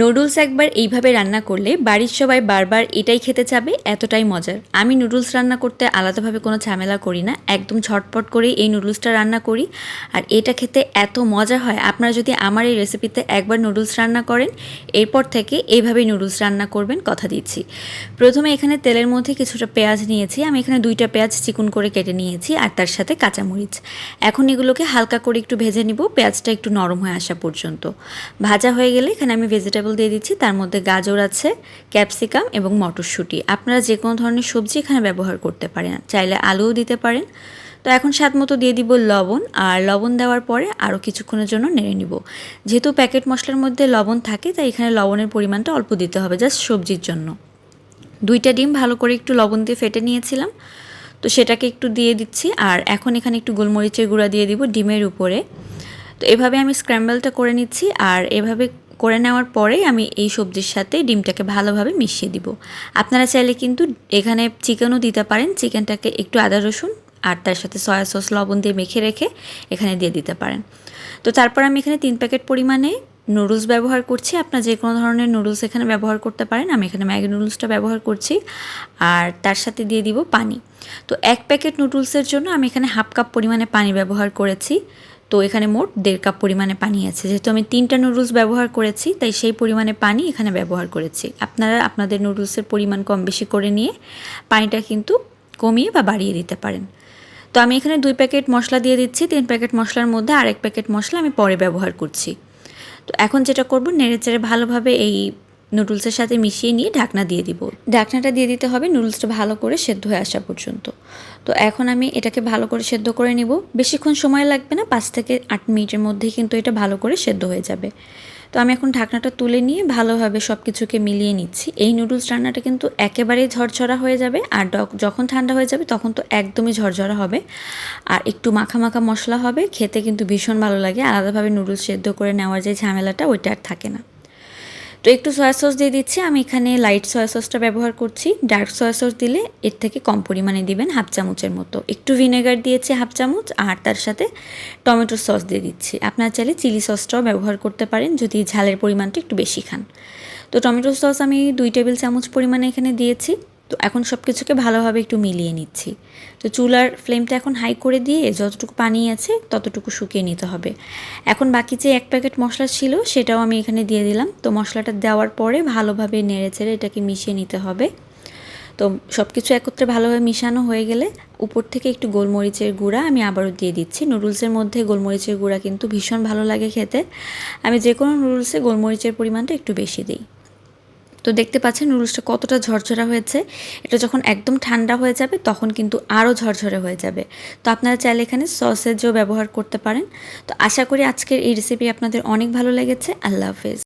Noodles একবার এইভাবে রান্না করলে বাড়ির সবাই বারবার এটাই খেতে চাবে, এতটাই মজার। আমি নুডলস রান্না করতে আলাদাভাবে কোনো ঝামেলা করি না, একদম ঝটপট করেই এই নুডলসটা রান্না করি। আর এটা খেতে এত মজা হয়, আপনারা যদি আমার এই রেসিপিতে একবার নুডলস রান্না করেন, এরপর থেকে এইভাবেই নুডলস রান্না করবেন কথা দিচ্ছি। প্রথমে এখানে তেলের মধ্যে কিছুটা পেঁয়াজ নিয়েছি, আমি এখানে দুইটা পেঁয়াজ চিকুন করে কেটে নিয়েছি আর তার সাথে কাঁচামরিচ। এখন এগুলোকে হালকা করে একটু ভেজে নিব, পেঁয়াজটা একটু নরম হয়ে আসা পর্যন্ত। ভাজা হয়ে গেলে এখানে আমি ভেজিটেবল দিয়ে দিচ্ছি। তার মধ্যে গাজর আছে, ক্যাপসিকাম এবং মটরশুঁটি। আপনারা যে কোনো ধরনের সবজি এখানে ব্যবহার করতে পারেন। চাইলে আলুও দিতে পারেন। তো এখন স্বাদ মতো দিয়ে দিব লবণ। আর লবণ দেওয়ার পরে আরও কিছুক্ষণের জন্য নেড়ে নিব। যেহেতু প্যাকেট মশলার মধ্যে লবণ থাকে, তাই এখানে লবণের পরিমাণটা অল্প দিতে হবে জাস্ট সবজির জন্য। দুইটা ডিম ভালো করে একটু লবণ দিয়ে ফেটে নিয়েছিলাম। তো সেটাকে একটু দিয়ে দিচ্ছি। আর এখন এখানে একটু গোলমরিচের গুঁড়া দিয়ে দিব ডিমের উপরে। তো এভাবে আমি স্ক্র্যাম্বলটা করে নিচ্ছি। আর এভাবে করে নেওয়ার পরে আমি এই সবজির সাথে ডিমটাকে ভালোভাবে মিশিয়ে দিব। আপনারা চাইলে কিন্তু এখানে চিকেনও দিতে পারেন। চিকেনটাকে একটু আদা রসুন আর তার সাথে সয়া সস, লবণ দিয়ে মেখে রেখে এখানে দিয়ে দিতে পারেন। তো তারপর আমি এখানে তিন প্যাকেট পরিমাণে নুডলস ব্যবহার করছি। আপনার যে কোনো ধরনের নুডলস এখানে ব্যবহার করতে পারেন। আমি এখানে ম্যাগি নুডলসটা ব্যবহার করছি আর তার সাথে দিয়ে দিব পানি। তো এক প্যাকেট নুডলসের জন্য আমি এখানে হাফ কাপ পরিমাণে পানি ব্যবহার করেছি। তো এখানে মোট দেড় কাপ পরিমাণে পানি আছে। যেহেতু আমি তিনটা নুডলস ব্যবহার করেছি, তাই সেই পরিমাণে পানি এখানে ব্যবহার করেছি। আপনারা আপনাদের নুডলসের পরিমাণ কম বেশি করে নিয়ে পানিটা কিন্তু কমিয়ে বা বাড়িয়ে দিতে পারেন। তো আমি এখানে দুই প্যাকেট মশলা দিয়ে দিচ্ছি। তিন প্যাকেট মশলার মধ্যে আরেক প্যাকেট মশলা আমি পরে ব্যবহার করছি। তো এখন যেটা করব নেড়ে চেড়ে ভালোভাবে এই নুডলসের সাথে মিশিয়ে নিয়ে ঢাকনা দিয়ে দিব। ঢাকনাটা দিয়ে দিতে হবে নুডলসটা ভালো করে সেদ্ধ হয়ে আসা পর্যন্ত। তো এখন আমি এটাকে ভালো করে সেদ্ধ করে নিব। বেশিক্ষণ সময় লাগবে না, পাঁচ থেকে আট মিনিটের মধ্যেই কিন্তু এটা ভালো করে সেদ্ধ হয়ে যাবে। তো আমি এখন ঢাকনাটা তুলে নিয়ে ভালোভাবে সব কিছুকে মিলিয়ে নিচ্ছি। এই নুডলস রান্নাটা কিন্তু একেবারেই ঝরঝরা হয়ে যাবে আর যখন ঠান্ডা হয়ে যাবে তখন তো একদমই ঝরঝরা হবে। আর একটু মাখা মাখা মশলা হবে, খেতে কিন্তু ভীষণ ভালো লাগে। আলাদাভাবে নুডলস সেদ্ধ করে নেওয়ার যে ঝামেলাটা, ওইটা আর থাকে না। তো একটু সয়া সস দিয়ে দিচ্ছি। আমি এখানে লাইট সয়া সসটা ব্যবহার করছি। ডার্ক সয়া সস দিলে এর থেকে কম পরিমাণে দিবেন হাফ চামচের মতো। একটু ভিনেগার দিয়েছি হাফ চামচ আর তার সাথে টমেটো সস দিয়ে দিচ্ছি। আপনারা চাইলে চিলি সসটাও ব্যবহার করতে পারেন যদি ঝালের পরিমাণটা একটু বেশি খান। তো টমেটো সস আমি দুই টেবিল চামচ পরিমাণে এখানে দিয়েছি। তো এখন সব কিছুকে ভালোভাবে একটু মিলিয়ে নিচ্ছি। তো চুলার ফ্লেমটা এখন হাই করে দিয়ে যতটুকু পানি আছে ততটুকু শুকিয়ে নিতে হবে। এখন বাকি যে এক প্যাকেট মশলা ছিল সেটাও আমি এখানে দিয়ে দিলাম। তো মশলাটা দেওয়ার পরে ভালোভাবে নেড়ে চেড়ে এটাকে মিশিয়ে নিতে হবে। তো সব কিছু একত্রে ভালোভাবে মিশানো হয়ে গেলে উপর থেকে একটু গোলমরিচের গুঁড়া আমি আবারও দিয়ে দিচ্ছি। নুডলসের মধ্যে গোলমরিচের গুঁড়া কিন্তু ভীষণ ভালো লাগে খেতে। আমি যে কোনো নুডলসে গোলমরিচের পরিমাণটা একটু বেশি দিই। তো দেখতে পাচ্ছেন নুডলসটা কতটা ঝরঝরা হয়েছে। এটা যখন একদম ঠান্ডা হয়ে যাবে, তখন কিন্তু আরও ঝরঝরে হয়ে যাবে। তো আপনারা চাইলে এখানে সসেজও ব্যবহার করতে পারেন। তো আশা করি আজকের এই রেসিপি আপনাদের অনেক ভালো লেগেছে। আল্লাহ হাফেজ।